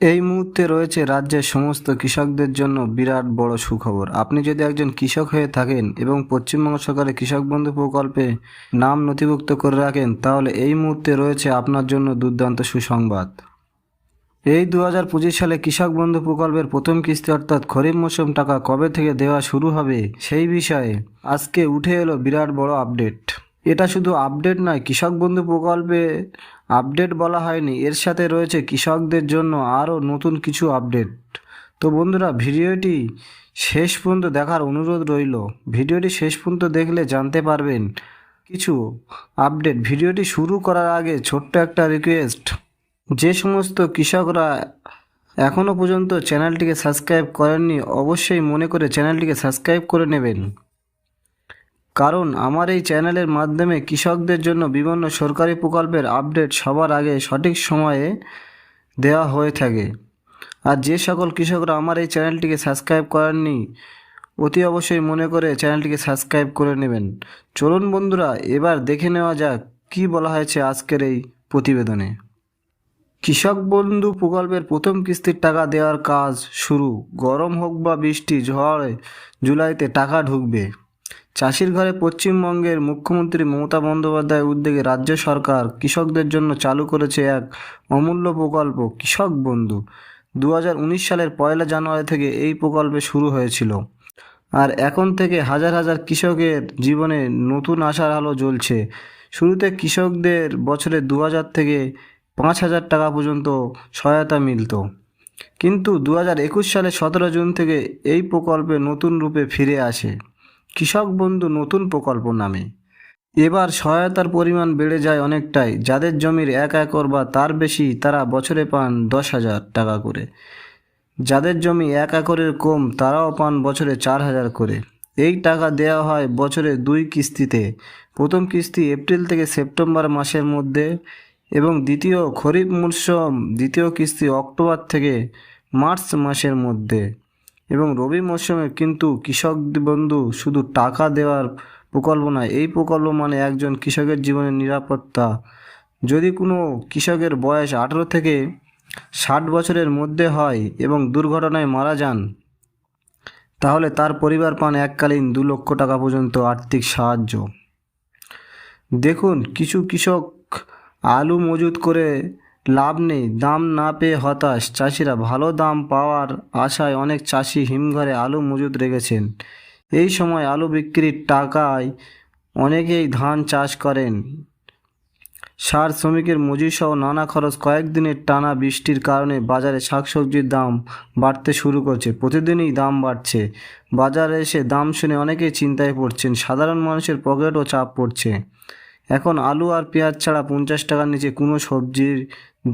এই মুহূর্তে রয়েছে রাজ্যের সমস্ত কৃষকদের জন্য বিরাট বড় সুখবর। আপনি যদি একজন কৃষক হয়ে থাকেন এবং পশ্চিমবঙ্গ সরকারের কৃষক বন্ধু প্রকল্পে নাম নথিভুক্ত করে রাখেন, তাহলে এই মুহূর্তে রয়েছে আপনার জন্য দুর্দান্ত সুসংবাদ। এই দু হাজার পঁচিশ সালে কৃষক বন্ধু প্রকল্পের প্রথম কিস্তি অর্থাৎ খরিফ মৌসুম টাকা কবে থেকে দেওয়া শুরু হবে সেই বিষয়ে আজকে উঠে এলো বিরাট বড় আপডেট। এটা শুধু আপডেট নয়, কৃষক বন্ধু প্রকল্পে আপডেট বলা হয়নি। এর সাথে রয়েছে কৃষকদের জন্য আরও নতুন কিছু আপডেট তো বন্ধুরা, ভিডিওটি শেষ পর্যন্ত দেখার অনুরোধ রইল। ভিডিওটি শেষ পর্যন্ত দেখলে জানতে পারবেন কিছু আপডেট ভিডিওটি শুরু করার আগে ছোট্ট একটা রিকোয়েস্ট যে সমস্ত কৃষকরা এখনও পর্যন্ত চ্যানেলটিকে সাবস্ক্রাইব করেননি, অবশ্যই মনে করে চ্যানেলটিকে সাবস্ক্রাইব করে নেবেন। কারণ আমার এই চ্যানেলের মাধ্যমে কৃষকদের জন্য বিভিন্ন সরকারি প্রকল্পের আপডেট সবার আগে সঠিক সময়ে দেওয়া হয়ে থাকে। আর যে সকল কৃষকরা আমার এই চ্যানেলটিকে সাবস্ক্রাইব করেননি, অতি অবশ্যই মনে করে চ্যানেলটিকে সাবস্ক্রাইব করে নেবেন। চলুন বন্ধুরা, এবার দেখে নেওয়া যাক কী বলা হয়েছে আজকের এই প্রতিবেদনে। কৃষক বন্ধু প্রকল্পের প্রথম কিস্তির টাকা দেওয়ার কাজ শুরু। গরম হোক বা বৃষ্টি, ঝড়ে, জুলাইতে টাকা ঢুকবে। চাষির ঘরে পশ্চিমবঙ্গের মুখ্যমন্ত্রী মমতা বন্দ্যোপাধ্যায়ের উদ্যোগে রাজ্য সরকার কৃষকদের জন্য চালু করেছে এক অমূল্য প্রকল্প, কৃষক বন্ধু। দু হাজার উনিশ সালের পয়লা জানুয়ারি থেকে এই প্রকল্পে শুরু হয়েছিল। আর এখন থেকে হাজার হাজার কৃষকের জীবনে নতুন আশার আলো জ্বলছে। শুরুতে কৃষকদের বছরে দু হাজার থেকে পাঁচ হাজার টাকা পর্যন্ত সহায়তা মিলত। কিন্তু দু হাজার একুশ সালে সতেরো জুন থেকে এই প্রকল্পে নতুন রূপে ফিরে আসে। কৃষক বন্ধু নতুন প্রকল্প নামে। এবার সহায়তার পরিমাণ বেড়ে যায় অনেকটাই। যাদের জমির এক একর বা তার বেশি, তারা বছরে পান দশ হাজার টাকা করে। যাদের জমি এক একরের কম, তারাও পান বছরে চার হাজার করে। এই টাকা দেওয়া হয় বছরে দুই কিস্তিতে। প্রথম কিস্তি এপ্রিল থেকে সেপ্টেম্বর মাসের মধ্যে এবং দ্বিতীয় খরিফ মরশুম দ্বিতীয় কিস্তি অক্টোবর থেকে মার্চ মাসের মধ্যে। এবং রবি মরশুমে কিন্তু কৃষক বন্ধু শুধু টাকা দেওয়ার প্রকল্প নয়, এই প্রকল্প মানে একজন কৃষকের জীবনের নিরাপত্তা। যদি কোনো কৃষকের বয়স আঠেরো থেকে ষাট বছরের মধ্যে হয় এবং দুর্ঘটনায় মারা যান, তাহলে তার পরিবার পান এককালীন দু লক্ষ টাকা পর্যন্ত আর্থিক সাহায্য। দেখুন, কিছু কৃষক আলু মজুত করে লাভ নেই, দাম না পেয়ে হতাশ। চাষিরা ভালো দাম পাওয়ার আশায় অনেক চাষি হিমঘরে আলু মজুত রেখেছেন। এই সময় আলু বিক্রির টাকায় অনেকেই ধান চাষ করেন। সার শ্রমিকের মজুরিসহ নানা খরচ কয়েকদিনের টানা বৃষ্টির কারণে বাজারে শাকসবজির দাম বাড়তে শুরু করছে, প্রতিদিনই দাম বাড়ছে। বাজারে এসে দাম শুনে অনেকেই চিন্তায় পড়ছেন, সাধারণ মানুষের পকেটও চাপ পড়ছে। এখন আলু আর পেঁয়াজ ছাড়া পঞ্চাশ টাকার নিচে কোনো সবজির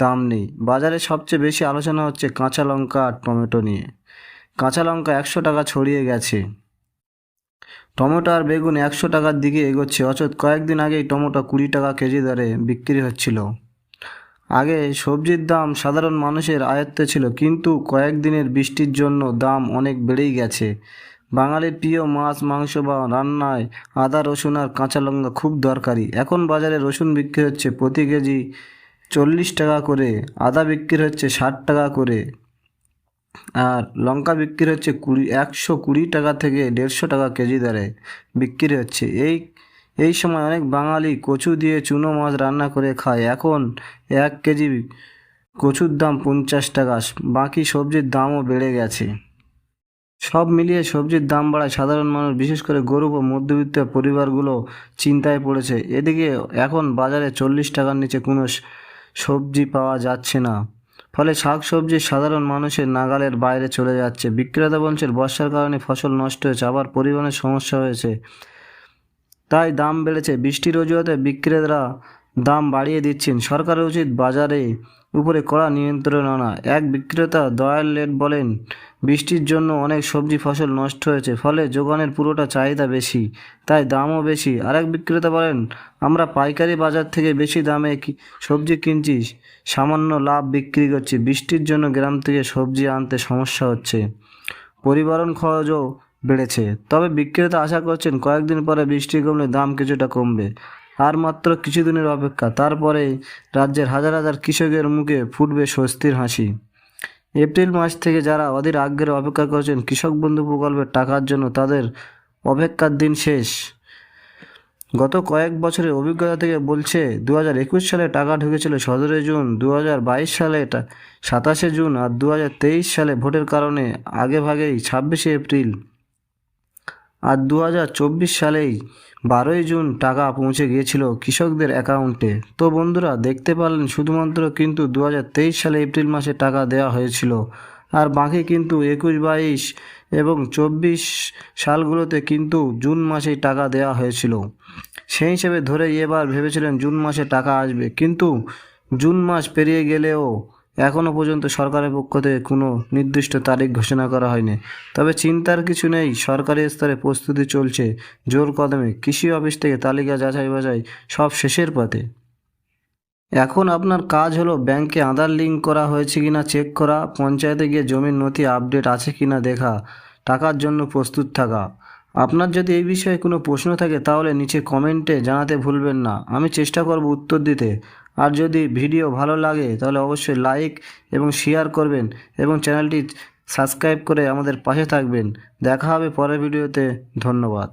দাম নেই। বাজারে সবচেয়ে বেশি আলোচনা হচ্ছে কাঁচা লঙ্কা আর টমেটো নিয়ে। কাঁচা লঙ্কা একশো টাকা ছড়িয়ে গেছে। টমেটো আর বেগুন একশো টাকার দিকে এগোচ্ছে অচত কয়েকদিন আগেই টমেটো কুড়ি টাকা কেজি দরে বিক্রি হচ্ছিল। আগে সবজির দাম সাধারণ মানুষের আয়ত্তে ছিল, কিন্তু কয়েকদিনের বৃষ্টির জন্য দাম অনেক বেড়েই গেছে। বাঙালির প্রিয় মাছ, মাংস বা রান্নায় আদা, রসুন আর কাঁচা লঙ্কা খুব দরকারি। এখন বাজারে রসুন বিক্রি হচ্ছে প্রতি কেজি চল্লিশ টাকা করে, আদা বিক্রি হচ্ছে ষাট টাকা করে। আর লঙ্কা বিক্রি হচ্ছে কুড়ি, একশো কুড়ি টাকা থেকে দেড়শো টাকা কেজি দরে বিক্রি হচ্ছে। এই এই সময় অনেক বাঙালি কচু দিয়ে চুনো মাছ রান্না করে খায়। এখন এক কেজি কচুর দাম পঞ্চাশ টাকা, বাকি সবজির দামও বেড়ে গেছে। সব মিলিয়ে সবজির দাম বাড়ায় সাধারণ মানুষ, বিশেষ করে গরিব ও মধ্যবিত্ত পরিবারগুলো চিন্তায় পড়েছে। এদিকে এখন বাজারে চল্লিশ টাকার নিচে কোনো সবজি পাওয়া যাচ্ছে না। ফলে শাক সবজি সাধারণ মানুষের নাগালের বাইরে চলে যাচ্ছে। বিক্রেতা বলছেন, বর্ষার কারণে ফসল নষ্ট হয়েছে, আবার পরিবহনের সমস্যা হয়েছে। তাই দাম বেড়েছে। বৃষ্টির অজুহাতে বিক্রেতারা দাম বাড়িয়ে দিচ্ছেন। সরকারের উচিত বাজারে উপরে কড়া নিয়ন্ত্রণ আনা এক বিক্রেতা দয়াল লেট বলেন, বৃষ্টির জন্য অনেক সবজি ফসল নষ্ট হয়েছে, ফলে যোগানের পুরোটা চাহিদা বেশি, তাই দামও বেশি। আরেক বিক্রেতা বলেন, আমরা পাইকারি বাজার থেকে বেশি দামে সবজি কিনছি, সামান্য লাভ বিক্রি করছি। বৃষ্টির জন্য গ্রাম থেকে সবজি আনতে সমস্যা হচ্ছে। পরিবহন খরচও বেড়েছে। তবে বিক্রেতা আশা করছেন, কয়েকদিন পরে বৃষ্টি কমলে দাম কিছুটা কমবে। আর মাত্র কিছুদিনের অপেক্ষা। তারপরে রাজ্যের হাজার হাজার কৃষকের মুখে ফুটবে স্বস্তির হাসি। এপ্রিল মাস থেকে যারা অধীর আগ্রহে অপেক্ষা করছেন, কৃষক বন্ধু প্রকল্পের টাকার জন্য তাদের অপেক্ষার দিন শেষ। গত কয়েক বছরের অভিজ্ঞতা থেকে বলছে দু হাজার একুশ সালে টাকা ঢুকেছিল সতেরোই জুন দু হাজার বাইশ সালে সাতাশে জুন আর দু হাজার তেইশ সালে ভোটের কারণে আগে ভাগেই ছাব্বিশে এপ্রিল। আর দু হাজার চব্বিশ সালেই বারোই জুন টাকা পৌঁছে গিয়েছিল কৃষকদের অ্যাকাউন্টে। তো বন্ধুরা, দেখতে পারলেন শুধুমাত্র কিন্তু দু হাজার তেইশ সালে এপ্রিল মাসে টাকা দেওয়া হয়েছিল। আর বাকি কিন্তু একুশ বাইশ এবং চব্বিশ সালগুলোতে কিন্তু জুন মাসেই টাকা দেওয়া হয়েছিল। সেই হিসেবে ধরে এবার ভেবেছিলেন জুন মাসে টাকা আসবে। কিন্তু জুন মাস পেরিয়ে গেলেও এখনও পর্যন্ত সরকারের পক্ষ থেকে কোনো নির্দিষ্ট তারিখ ঘোষণা করা হয়নি। তবে চিন্তার কিছু নেই, সরকারি স্তরে প্রস্তুতি চলছে, জোর কদমে। কৃষি অফিস থেকে তালিকা যাচাই বাছাই সব শেষের পথে। এখন আপনার কাজ হলো ব্যাংকে আধার লিঙ্ক করা হয়েছে কিনা চেক করা, পঞ্চায়েতে গিয়ে জমির নথি আপডেট আছে কিনা দেখা, টাকার জন্য প্রস্তুত থাকা। আপনার যদি এই বিষয়ে কোনো প্রশ্ন থাকে তাহলে নিচে কমেন্টে জানাতে ভুলবেন না। আমি চেষ্টা করব উত্তর দিতে। আর যদি ভিডিও ভালো লাগে তাহলে অবশ্যই লাইক এবং শেয়ার করবেন এবং চ্যানেলটি সাবস্ক্রাইব করে আমাদের পাশে থাকবেন। দেখা হবে পরের ভিডিওতে। ধন্যবাদ।